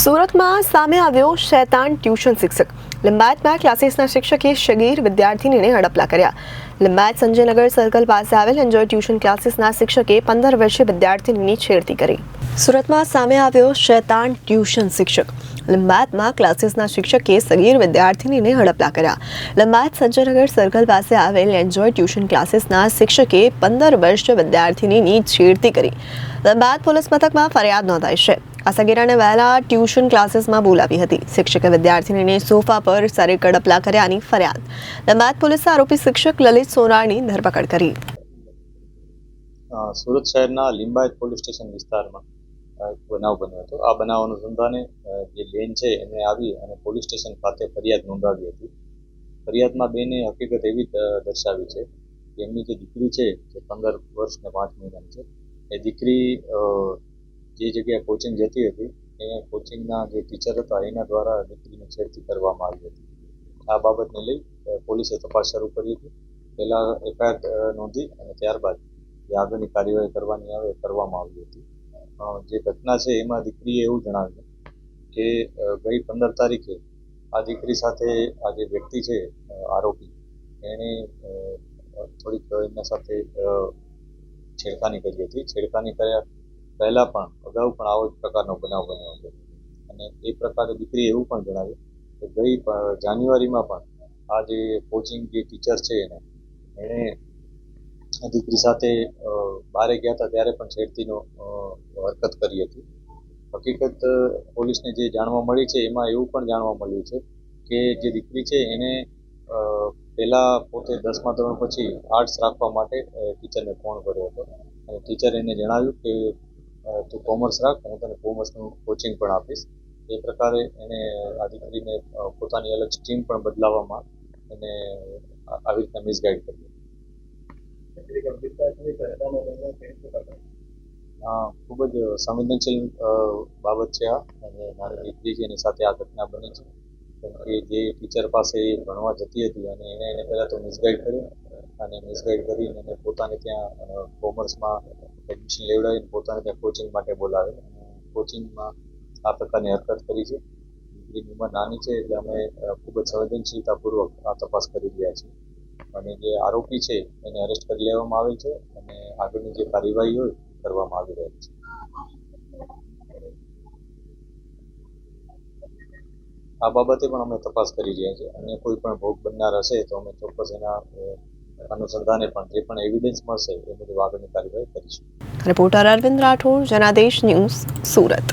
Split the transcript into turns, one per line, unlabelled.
સુરતમાં સામે આવ્યો શૈતાન ટ્યુશન શિક્ષક. લિંબાયતમાં ક્લાસીસના શિક્ષકે શગીર વિદ્યાર્થીનીને હડપલા કર્યા. લિંબાયત સંજયનગર સર્કલ પાસે આવેલ એન્જોય ટ્યુશન ક્લાસીસના શિક્ષકે પંદર વર્ષીય વિદ્યાર્થીનીની છેડતી કરી. સુરતમાં સામે આવ્યો શૈતાન ટ્યુશન શિક્ષક. લિંબાયતમાં ક્લાસીસના શિક્ષકે સગીર વિદ્યાર્થીનીને હડપલા કર્યા. લિંબાયત સંજયનગર સર્કલ પાસે આવેલ એન્જોય ટ્યુશન ક્લાસીસના શિક્ષકે પંદર વર્ષીય વિદ્યાર્થીનીની છેડતી કરી. લિંબાયત પોલીસ મથકમાં ફરિયાદ નોંધાઈ છે. આ સગીરાને વહેલા ટ્યુશન ક્લાસીસમાં બોલાવી હતી. શિક્ષકે વિદ્યાર્થીનીને સોફા પર સરે કડપલા કર્યાની ફરિયાદ. લિંબાયત પોલીસે આરોપી શિક્ષક લલિત સોનારની ધરપકડ કરી.
સુરત શહેરના લિંબાયત પોલીસ સ્ટેશન વિસ્તારમાં એક બનાવ બન્યો હતો. આ બનાવ અનુસંધાને જે બેન છે એમણે આવી અને પોલીસ સ્ટેશન ખાતે ફરિયાદ નોંધાવી હતી. ફરિયાદમાં બેને હકીકત એવી દર્શાવી છે કે એમની જે દીકરી છે, જે પંદર વર્ષ ને પાંચ મહિનાની છે, એ દીકરી જે જગ્યાએ કોચિંગ જતી હતી એ કોચિંગના જે ટીચર હતા, એના દ્વારા દીકરીને છેડતી કરવામાં આવી હતી. આ બાબતને લઈ પોલીસે તપાસ શરૂ કરી હતી. પહેલાં એફઆઈઆર નોંધી અને ત્યારબાદ જે આગળની કાર્યવાહી કરવાની આવે કરવામાં આવી હતી. જે ઘટના છે, એમાં દીકરીએ એવું જણાવ્યું કે ગઈ પંદર તારીખે આ દીકરી સાથે આ જે વ્યક્તિ છે આરોપી, એણે થોડીક એમના સાથે છેડખાની કરી હતી. છેડખાની કર્યા પહેલાં પણ, અગાઉ પણ આવો જ પ્રકારનો બનાવ બન્યો હતો. અને એ પ્રકારે દીકરીએ એવું પણ જણાવ્યું કે ગઈ જાન્યુઆરીમાં પણ આ જે કોચિંગ જે ટીચર છે એને, એણે દીકરી સાથે બહારે ગયા હતા ત્યારે પણ છેડતીનો હરકત કરી હતી. હકીકત પોલીસને જે જાણવા મળી છે એમાં એવું પણ જાણવા મળ્યું છે કે જે દીકરી છે એને પહેલાં પોતે દસમા ધોરણ પછી આર્ટ્સ રાખવા માટે ટીચરને ફોન કર્યો હતો. અને ટીચરે એને જણાવ્યું કે તું કોમર્સ રાખ હું તને કોમર્સનું કોચિંગ પણ આપીશ. એ પ્રકારે એને આ દીકરીને પોતાની અલગ સ્ટ્રીમ પણ બદલાવવામાં એને આવી રીતના મિસગાઈડ કરી હા ખૂબ જ સંવેદનશીલ બાબત છે આ. અને મારી દીકરી છે એની સાથે આ ઘટના બની છે. કેમ કે જે ટીચર પાસે એ ભણવા જતી હતી અને એને એને પહેલાં તો મિસગાઈડ કર્યું. અને મિસગાઈડ કરીને એને પોતાને ત્યાં કોમર્સમાં એડમિશન લેવડાવીને પોતાને ત્યાં કોચિંગ માટે બોલાવે. કોચિંગમાં આ પ્રકારની હરકત કરી છે. એની ઉંમર નાની છે એટલે અમે ખૂબ જ સંવેદનશીલતાપૂર્વક આ તપાસ કરી રહ્યા છીએ. અને જે આરોપી છે એને અરેસ્ટ કરી લેવામાં આવેલ છે અને આગળની જે કાર્યવાહી હોય કરવામાં આવી રહી છે. આ બાબતે પણ અમે તપાસ કરી રહ્યા છીએ. અને કોઈ પણ ભોગ બનનાર હશે તો અમે ચોક્કસ એના અનુસંધાને પણ જે પણ એવિડન્સ મળશે, એ મુજબ આગળની કાર્યવાહી કરીશું.
Reporter Arvind Rathod, Janadesh news, Surat.